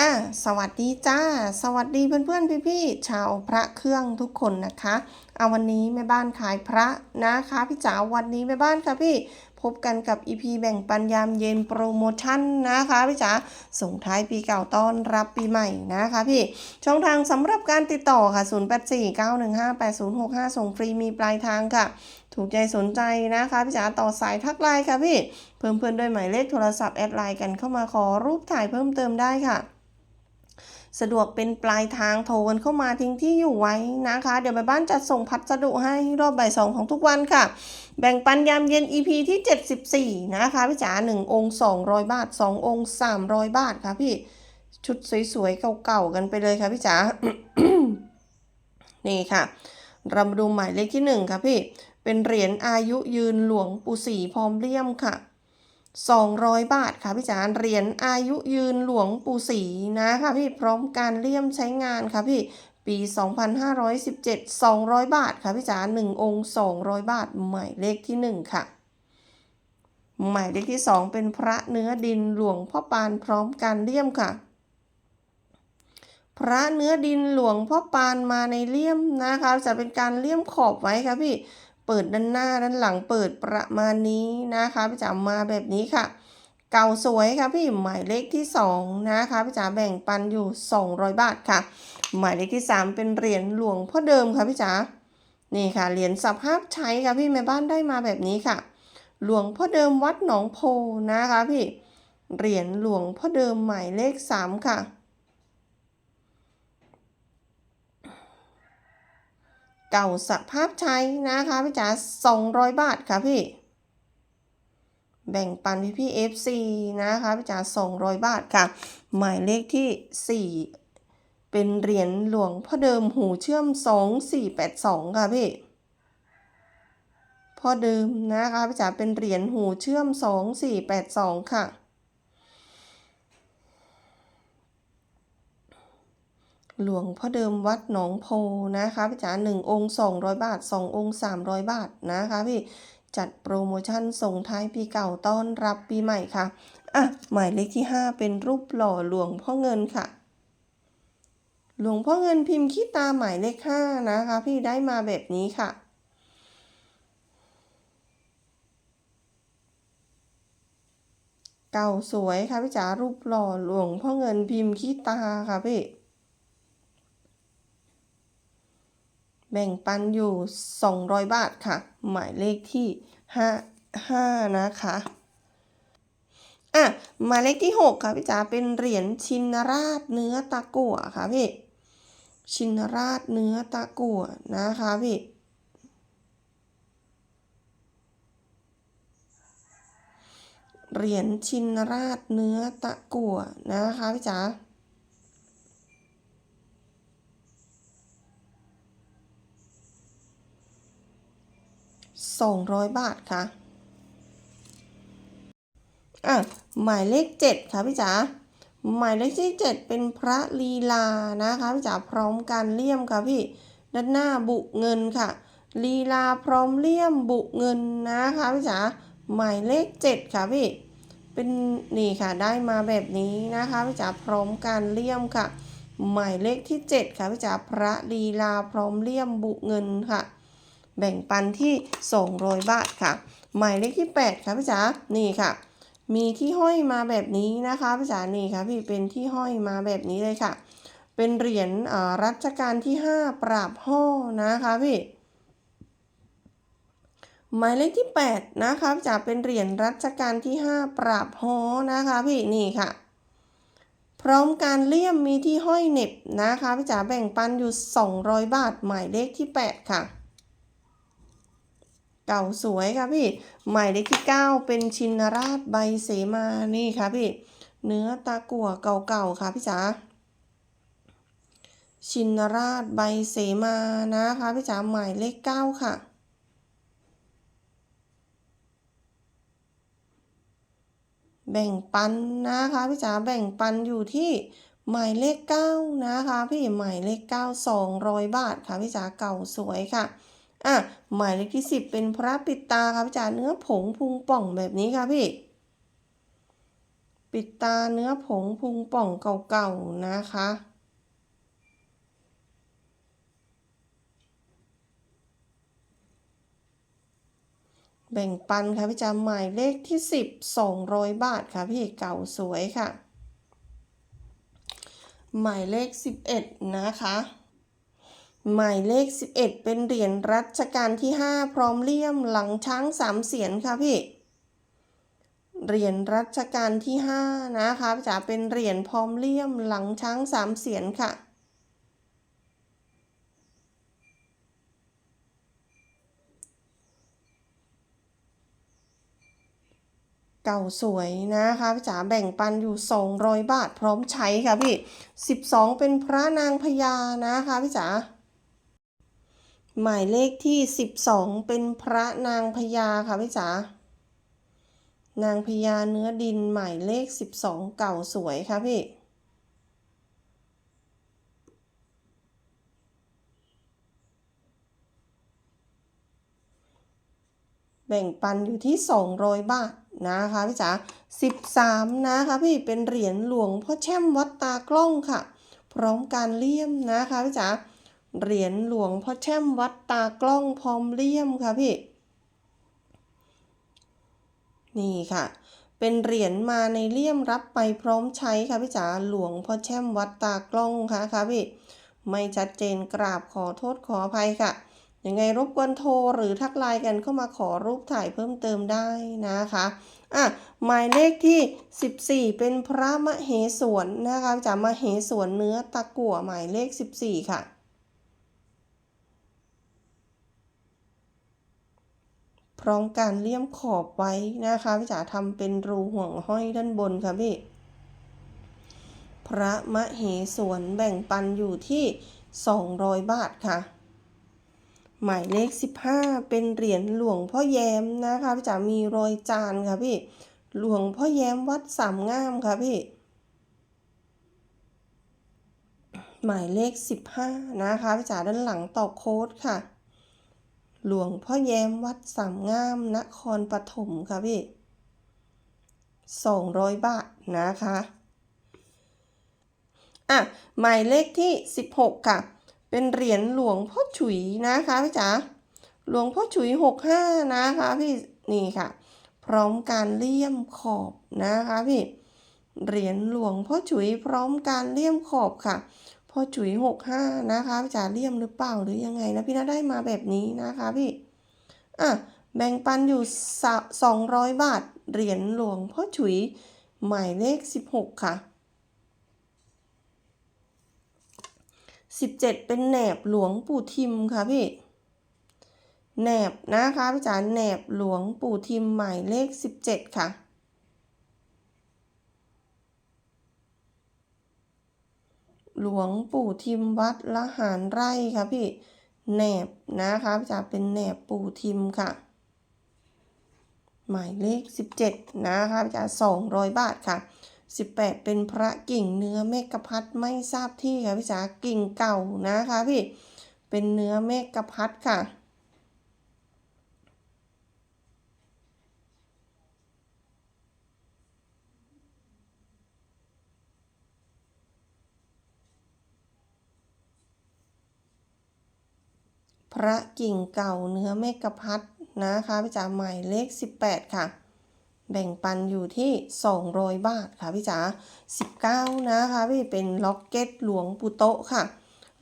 อะสวัสดีจ้า สวัสดีเพื่อนๆพี่ๆชาวพระเครื่องทุกคนนะคะเอาวันนี้แม่บ้านขายพระนะคะพี่จ๋าวันนี้แม่บ้านค่ะพี่พบกันกับ EP แบ่งปันยามเย็นโปรโมชั่นนะคะพี่จ๋าส่งท้ายปีเก่าต้อนรับปีใหม่นะคะพี่ ช่องทางสำหรับการติดต่อค่ะ 0849158065 ส่งฟรีมีปลายทางค่ะ ถูกใจสนใจนะคะพี่จ๋าต่อสายทักไลน์ค่ะพี่ เพิ่มเพื่อนด้วยหมายเลขโทรศัพท์แอดไลน์กันเข้ามาขอรูปถ่ายเพิ่มเติมได้ค่ะ สะดวกเป็นปลายทางโทรกันเข้ามาทิ้งที่อยู่ไว้นะคะ เดี๋ยวแม่บ้านจะส่งพัสดุให้รอบบ่ายสองของทุกวันค่ะ แบ่งปันยามเย็น EP ที่ 74 นะคะพี่จ๋า1 องค์ 200 บาท 2 องค์ 300 บาทค่ะพี่ชุดสวยๆ เก่าๆ กันไปเลยค่ะพี่จ๋านี่ค่ะ เรามาดูหมายเลขที่ 1 ค่ะพี่เป็นเหรียญอายุยืนหลวงปู่ศรีพร้อมเลี่ยมค่ะ 200 บาทค่ะพี่จ๋าเหรียญอายุยืนหลวงปู่ศรีนะคะพี่พร้อมการเลี่ยมใช้งานค่ะพี่ปี 2517 200 บาทค่ะพี่จ๋า1องค์ 200 บาท หมายเลขที่ 1 ค่ะ หมายเลขที่ 2 เป็นพระเนื้อดินหลวงพ่อปานพร้อมการเลี่ยมค่ะ พระเนื้อดินหลวงพ่อปานมาในเลี่ยมนะคะ จะเป็นการเลี่ยมขอบไว้ค่ะพี่ เปิดด้านหน้าด้านหลังเปิดประมาณนี้นะคะพี่จ๋ามาแบบนี้ค่ะ เก่าสวยค่ะพี่หมายเลขที่ 2 นะคะพี่จ๋าแบ่งปันอยู่ 200 บาทค่ะ หมายเลขที่ 3 เป็นเหรียญหลวงพ่อเดิมค่ะพี่จ๋านี่ค่ะเหรียญสภาพใช้ค่ะพี่แม่บ้านได้มาแบบนี้ค่ะ หลวงพ่อเดิมวัดหนองโพนะคะพี่เหรียญหลวงพ่อเดิมหมายเลข 3 ค่ะ เก่าสภาพใช้นะคะพี่จ๋า200บาทค่ะพี่ แบ่งปันพี่พี่ FC นะคะพี่จ๋า200บาทค่ะ หมายเลขที่4เป็นเหรียญหลวงพ่อเดิมหูเชื่อม2482ค่ะพี่พ่อเดิมนะคะพี่จ๋าเป็นเหรียญหูเชื่อม2482ค่ะ หลวงพ่อเดิมวัดหนองโพนะคะพี่จ๋าหนึ่งองค์200บาท2ององค์300บาทนะคะพี่จัดโปรโมชั่นส่งท้ายปีเก่าต้อนรับปีใหม่ค่ะ อะ หมายเลขที่ 5 เป็นรูปหล่อหลวงพ่อเงินค่ะ หลวงพ่อเงินพิมพ์ขี้ตาหมายเลข5นะคะ พี่ได้มาแบบนี้ค่ะ เก่าสวยค่ะพี่จ๋ารูปหล่อหลวงพ่อเงินพิมพ์ขี้ตาค่ะพี่ แบ่งปันอยู่ 200 บาทค่ะ หมายเลขที่ 5 5 นะคะอะหมายเลขที่ 6 ค่ะพี่จ๋าเป็นเหรียญชินราชเนื้อตะกั่วค่ะพี่ชินราชเนื้อตะกั่วนะคะพี่เหรียญชินราชเนื้อตะกั่วนะคะพี่จ๋า 200 บาทค่ะอะหมายเลข 7 ค่ะพี่จ๋าหมายเลขที่ 7 เป็นพระลีลานะคะพี่จ๋าพร้อมการเลี่ยมค่ะพี่ด้านหน้าบุเงินค่ะลีลาพร้อมเลี่ยมบุเงินนะคะพี่จ๋าหมายเลข 7 ค่ะพี่เป็นนี่ค่ะได้มาแบบนี้นะคะพี่จ๋าพร้อมการเลี่ยมค่ะ หมายเลขที่ 7 ค่ะพี่จ๋าพระลีลาพร้อมเลี่ยมบุเงินค่ะ แบ่งปันที่ 200 บาทค่ะ หมายเลขที่ 8 ค่ะพี่จ๋านี่ค่ะ มีที่ห้อยมาแบบนี้นะคะพี่จ๋านี่ค่ะพี่เป็นที่ห้อยมาแบบนี้เลยค่ะ เป็นเหรียญรัชกาลที่ 5 ปราบห่อนะคะพี่หมายเลขที่ 8 นะคะจ๋าเป็นเหรียญรัชกาลที่ 5 ปราบห่อนะคะพี่นี่ค่ะ พร้อมการเลี่ยมมีที่ห้อยเน็บนะคะพี่จ๋าแบ่งปันอยู่ 200 บาท หมายเลขที่ 8 ค่ะ เก่าสวยค่ะพี่ หมายเลขที่ 9 เป็นชินราชใบเสมานี่ค่ะพี่ เนื้อตะกั่วเก่าๆค่ะพี่จ๋าชินราชใบเสมานะคะพี่จ๋าหมายเลข9ค่ะ แบ่งปันนะคะพี่จ๋าแบ่งปันอยู่ที่หมายเลข9นะคะพี่หมายเลข9 200บาทค่ะพี่จ๋าเก่าสวยค่ะ อะหมายเลขที่ 10 เป็นพระปิดตาค่ะพี่จ๋าเนื้อผงพุงป่องแบบนี้ค่ะพี่ ปิดตาเนื้อผงพุงป่องเก่าๆนะคะแบ่งปันค่ะพี่จ๋าหมายเลขที่ 10 200 บาทค่ะพี่เก่าสวยค่ะ หมายเลข 11 นะคะ หมายเลข 11 เป็นเหรียญรัชกาลที่ 5 พร้อมเลี่ยมหลังช้างสามเสียนค่ะพี่เหรียญรัชกาลที่5นะคะพี่จ๋าเป็นเหรียญพร้อมเลี่ยมหลังช้างสามเสียนค่ะ เก่าสวยนะคะพี่จ๋าแบ่งปันอยู่ 200 บาทพร้อมใช้ค่ะพี่ 12 เป็นพระนางพญานะคะพี่จ๋า หมายเลขที่12เป็นพระนางพญาค่ะพี่จ๋านางพญาเนื้อดินหมายเลข12เก่าสวยค่ะพี่แบ่งปันอยู่ที่ 200 บาทนะคะพี่จ๋า13 นะคะพี่เป็นเหรียญหลวงพ่อแช่มวัดตากล้องค่ะ พร้อมการเลี่ยมนะคะพี่จ๋า เหรียญหลวงพ่อแช่มวัดตากล้องพร้อมเลี่ยมค่ะพี่ นี่ค่ะ เป็นเหรียญมาในเลี่ยมรับไปพร้อมใช้ค่ะพี่จ๋าหลวงพ่อแช่มวัดตากล้องค่ะค่ะพี่ ไม่ชัดเจนกราบขอโทษขออภัยค่ะ ยังไงรบกวนโทรหรือทักไลน์กันเข้ามาขอรูปถ่ายเพิ่มเติมได้นะคะอะหมายเลขที่ 14 เป็นพระมเหสวนนะคะจากมเหสวนเนื้อตะกั่วหมายเลข 14 ค่ะ ร้อมการเลี่ยมขอบไว้นะคะพี่จ๋าทำเป็นรูห่วงห้อยด้านบนค่ะพี่ พระมเหสวนแบ่งปันอยู่ที่ 200 บาทค่ะ หมายเลข 15 เป็นเหรียญหลวงพ่อแย้มนะคะพี่จ๋ามีรอยจานค่ะพี่ หลวงพ่อแย้มวัดสามงามค่ะพี่หมายเลข 15 นะคะพี่จ๋าด้านหลังต่อโค้ดค่ะ หลวงพ่อแย้มวัดสามงามนครปฐมค่ะพี่200บาทนะคะอะหมายเลขที่ 16 ค่ะ เป็นเหรียญหลวงพ่อฉุยนะคะพี่จ๋าหลวงพ่อฉุย 65 นะคะพี่นี่ค่ะ พร้อมการเลี่ยมขอบนะคะพี่เหรียญหลวงพ่อฉุยพร้อมการเลี่ยมขอบค่ะ อฉุย65นะคะพี่จ๋าเลี่ยมหรือเปล่าหรือยังไงนะพี่น่าได้มาแบบนี้นะคะพี่ อะแบ่งปันอยู่200บาทเหรียญหลวงพ่อฉุยหมายเลข16ค่ะ17เป็นแหนบหลวงปู่ทิมค่ะพี่แหนบนะคะพี่จ๋าแหนบหลวงปู่ทิมหมายเลข17ค่ะ หลวงปู่ทิมวัดละหารไร่ค่ะพี่แหนบนะคะจะเป็นแหนบปู่ทิมค่ะ หมายเลข 17 นะคะพี่จ๋า200 บาทค่ะ 18 เป็นพระกิ่งเนื้อเมกะพัดไม่ทราบที่ค่ะพี่จ๋ากิ่งเก่านะคะพี่เป็นเนื้อเมกะพัดค่ะ พระกิ่งเก่าเนื้อเมกพัดนะคะพี่จ๋าหมายเลข 18 ค่ะ แบ่งปันอยู่ที่ 200 บาทค่ะพี่จ๋า19 นะคะพี่เป็นล็อกเก็ตหลวงปู่โตะค่ะ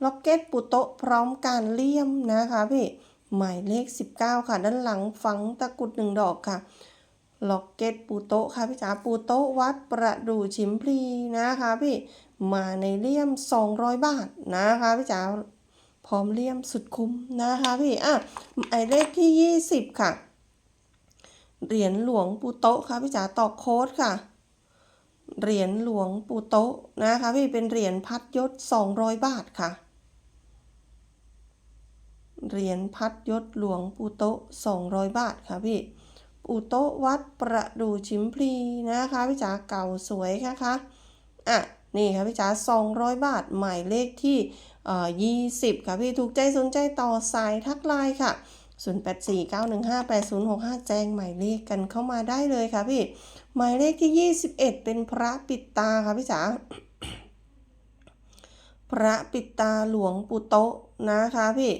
ล็อกเก็ตปู่โตะพร้อมการเลี่ยมนะคะพี่หมายเลข 19 ค่ะ ด้านหลังฝังตะกรุดหนึ่งดอกค่ะล็อกเก็ตปูโตะค่ะพี่จ๋าปูโตะวัดประดู่ชิมพลีนะคะพี่มาในเลี่ยม 200 บาทนะคะพี่จ๋า พร้อมเลี่ยมสุดคุ้มนะคะพี่อะหมายเลขที่ 20 ค่ะ เหรียญหลวงปูโตะค่ะพี่จ๋าต่อโค้ดค่ะ เหรียญหลวงปูโตะนะคะพี่เป็นเหรียญพัดยศ 200 บาทค่ะ เหรียญพัดยศหลวงปูโตะ200 บาทค่ะพี่ปูโตะวัดประดู่ชิมพลีนะคะพี่จ๋าเก่าสวยค่ะคะอะนี่ค่ะพี่จ๋า200 บาทหมายเลขที่ 20 ค่ะพี่ถูกใจสนใจต่อสายทักไลน์ค่ะ 0849158065 แจ้งหมายเลขกันเข้ามาได้เลยค่ะพี่ หมายเลขที่ 21 เป็นพระปิดตาค่ะพี่จ๋าพระปิดตาหลวงปู่โตะนะคะพี่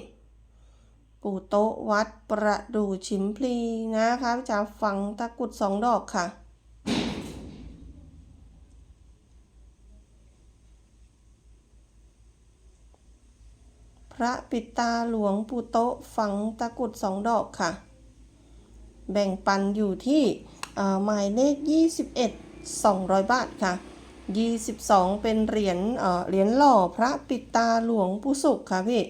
ปู่โตะวัดประดู่ชิมพลีนะคะพี่จ๋าฝังตะกรุดสองดอกค่ะ พระปิดตาหลวงปู่โตะฝังตะกรุดสองดอกค่ะ แบ่งปันอยู่ที่หมายเลข 21 200 บาทค่ะ 22 เป็นเหรียญเอ่อเหรียญหล่อพระปิดตาหลวงปู่สุขค่ะพี่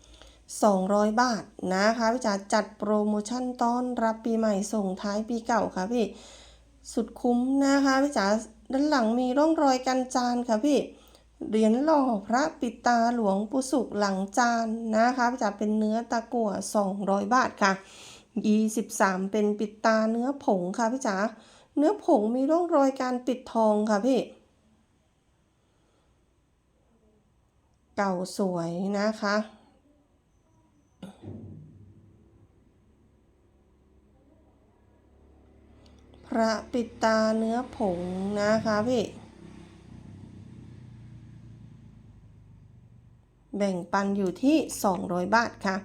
200 บาทนะคะพี่จ๋าจัดโปรโมชั่นต้อนรับปีใหม่ส่งท้ายปีเก่าค่ะพี่ สุดคุ้มนะคะพี่จ๋าด้านหลังมีร่องรอยกันจานค่ะพี่ เหรียญหล่อพระปิตาหลวงปู่สุขหลังจานนะคะพี่จ๋าเป็นเนื้อตะกั่ว200 บาทค่ะ 23 เป็นปิตาเนื้อผงค่ะพี่จ๋าเนื้อผงมีร่องรอยการปิดทองค่ะพี่ เก่าสวยนะคะพระปิตาเนื้อผงนะคะพี่ แบ่งปันอยู่ที่ 200 บาทค่ะ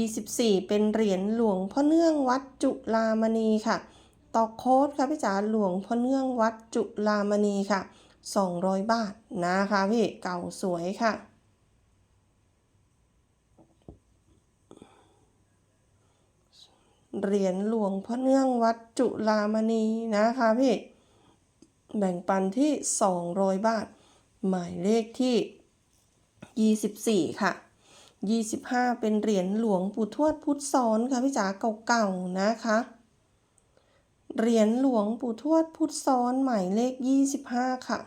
24 เป็นเหรียญหลวงพ่อเนื่องวัดจุลามณีค่ะ ต่อโค้ดค่ะพี่จ๋าหลวงพ่อเนื่องวัดจุลามณีค่ะ 200 บาทนะคะพี่เก่าสวยค่ะเหรียญหลวงพ่อเนื่องวัดจุลามณีนะคะพี่ แบ่งปันที่ 200 บาท หมายเลขที่ 24 ค่ะ 25 เป็นเหรียญหลวงปู่ทวดพุทธซ้อนค่ะพี่จ๋าเก่าๆนะคะ เหรียญหลวงปู่ทวดพุทธซ้อนหมายเลข 25 ค่ะ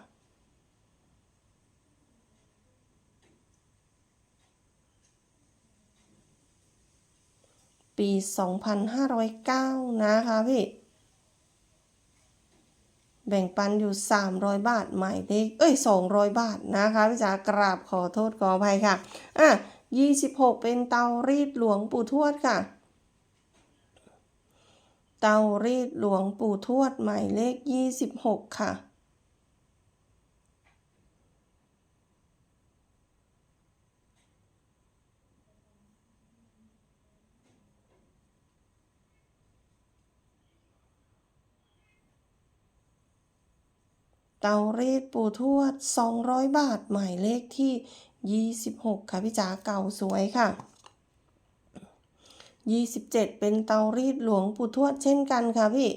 ปี 2509 นะคะพี่ แบ่งปันอยู่ 300 บาทหมายเลขเอ้ย 200 บาทนะคะพี่จ๋ากราบขอโทษขออภัยค่ะ อะ 26 เป็นเตารีดหลวงปู่ทวดค่ะ เตารีดหลวงปู่ทวดหมายเลข 26 ค่ะ เตารีดปูทวด 200 บาทหมายเลขที่ 26 ค่ะพี่จ๋าเก่าสวยค่ะ 27 เป็นเตารีดหลวงปูทวดเช่นกันค่ะพี่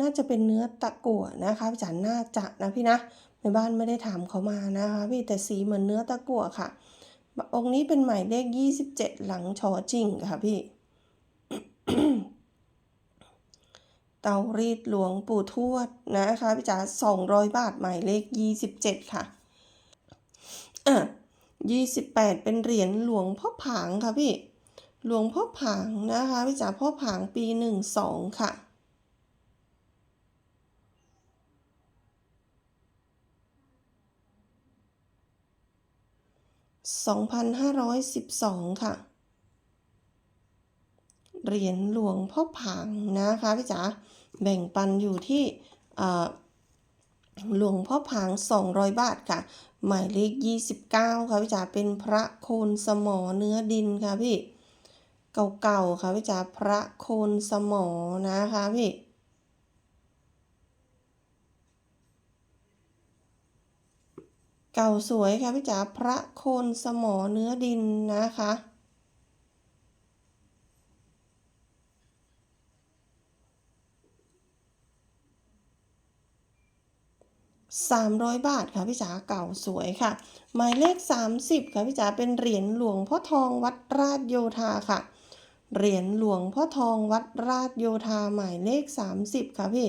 น่าจะเป็นเนื้อตะกั่วนะคะพี่จ๋าน่าจะนะพี่นะในบ้านไม่ได้ถามเขามานะคะ พี่แต่สีเหมือนเนื้อตะกั่วค่ะ องค์นี้เป็นหมายเลข 27 หลังชอจริงค่ะพี่ เตารีดหลวงปู่ทวดนะคะพี่จ๋า200บาทหมายเลข27ค่ะอะ28เป็นเหรียญหลวงพ่อผางค่ะพี่ หลวงพ่อผางนะคะพี่จ๋าพ่อผางปี12ค่ะ2,512ค่ะ เหรียญหลวงพ่อผางนะคะพี่จ๋าแบ่งปันอยู่ที่หลวงพ่อผาง 200 บาทค่ะ หมายเลข 29 ค่ะพี่จ๋าเป็นพระโคนสมอเนื้อดินค่ะพี่ เก่าๆค่ะพี่จ๋าพระโคนสมอนะคะพี่เก่าสวยค่ะพี่จ๋าพระโคนสมอเนื้อดินนะคะ 300 บาทค่ะพี่จ๋าเก่าสวยค่ะ หมายเลข 30 ค่ะพี่จ๋าเป็นเหรียญหลวงพ่อทองวัดราชโยธาค่ะ เหรียญหลวงพ่อทองวัดราชโยธาหมายเลข 30 ค่ะพี่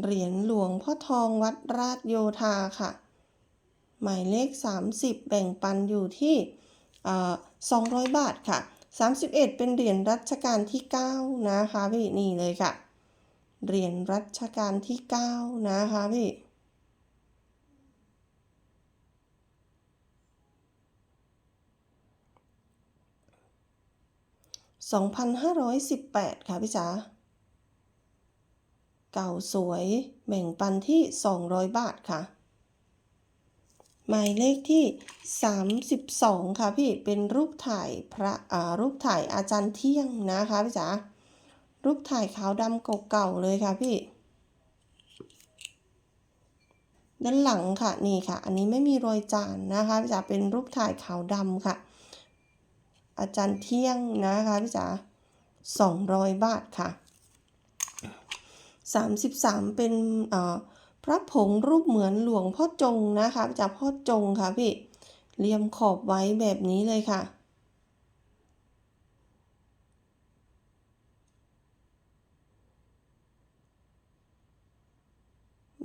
เหรียญหลวงพ่อทองวัดราชโยธาค่ะ หมายเลข 30 แบ่งปันอยู่ที่ 200 บาทค่ะ 31 เป็นเหรียญรัชกาลที่ 9 นะคะพี่นี่เลยค่ะ เหรียญรัชกาลที่ 9 นะคะพี่สองพันห้าร้อยสิบแปดค่ะพี่จ๋าเก่าสวยแบ่งปันที่ 200 บาทค่ะ หมายเลขที่ 32 ค่ะพี่เป็นรูปถ่ายพระอ่ารูปถ่ายอาจารย์เที่ยงนะคะพี่จ๋ารูปถ่ายขาวดำเก่าๆเลยค่ะพี่ ด้านหลังค่ะนี่ค่ะ อันนี้ไม่มีรอยจานนะคะพี่จ๋าเป็นรูปถ่ายขาวดำค่ะ อาจารย์เที่ยงนะคะพี่จ๋า200 บาทค่ะ 33 เป็นเอ่อ พระผงรูปเหมือนหลวงพ่อจงนะคะจ๋าพ่อจงค่ะพี่เรียมขอบไว้แบบนี้เลยค่ะ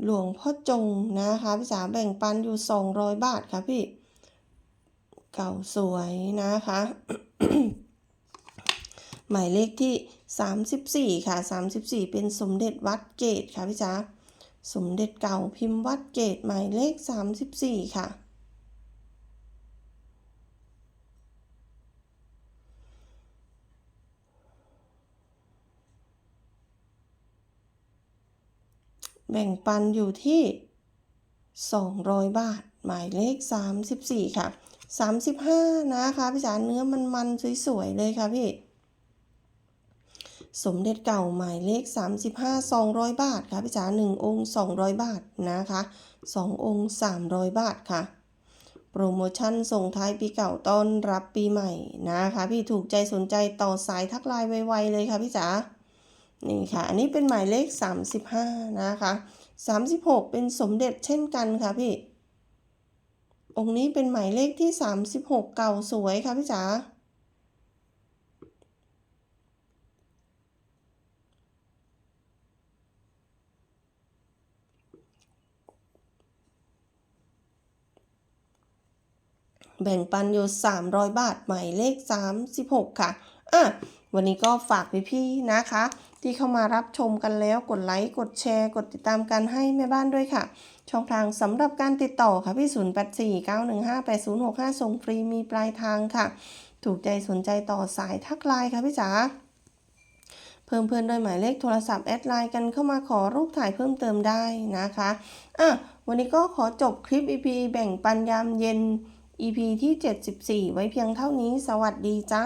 หลวงพ่อจงนะคะพี่จ๋าแบ่งปันอยู่ 200 บาทค่ะพี่ เก่าสวยนะคะ หมายเลขที่ 34 ค่ะ 34 เป็นสมเด็จวัดเกตค่ะพี่จ๋า สมเด็จเก่าพิมพ์วัดเกตหมายเลข 34 ค่ะ แบ่งปันอยู่ที่ 200 บาท หมายเลข 34 ค่ะ 35 นะคะ พี่จ๋าเนื้อมันมันๆสวย ๆ เลยค่ะพี่ สมเด็จเก่าหมายเลข 35 200 บาทค่ะพี่จ๋า1องค์ 200 บาทนะคะ2องค์ 300 บาทค่ะ โปรโมชั่นส่งท้ายปีเก่าต้อนรับปีใหม่นะคะพี่ถูกใจสนใจต่อสายทักไลน์ไวๆเลยค่ะพี่จ๋านี่ค่ะ อันนี้เป็นหมายเลข 35 นะคะ 36 เป็นสมเด็จเช่นกันค่ะพี่ องค์นี้เป็นหมายเลขที่ 36 เก่าสวยค่ะพี่จ๋า แบ่งปันอยู่ 300 บาทหมายเลข 36 ค่ะอะวันนี้ก็ฝากพี่ๆนะคะ ที่เข้ามารับชมกันแล้วกดไลค์กดแชร์ กดติดตามกันให้แม่บ้านด้วยค่ะ ช่องทางสำหรับการติดต่อค่ะพี่ 0849158065 ส่งฟรีมีปลายทางค่ะ ถูกใจสนใจต่อสายทักไลน์ค่ะพี่จ๋าเพิ่มเพื่อนด้วยหมายเลขโทรศัพท์แอดไลน์กันเข้ามาขอรูปถ่ายเพิ่มเติมได้นะคะอะวันนี้ก็ขอจบคลิป EP แบ่งปันยามเย็น EP ที่ 74 ไว้เพียงเท่านี้ สวัสดีจ้า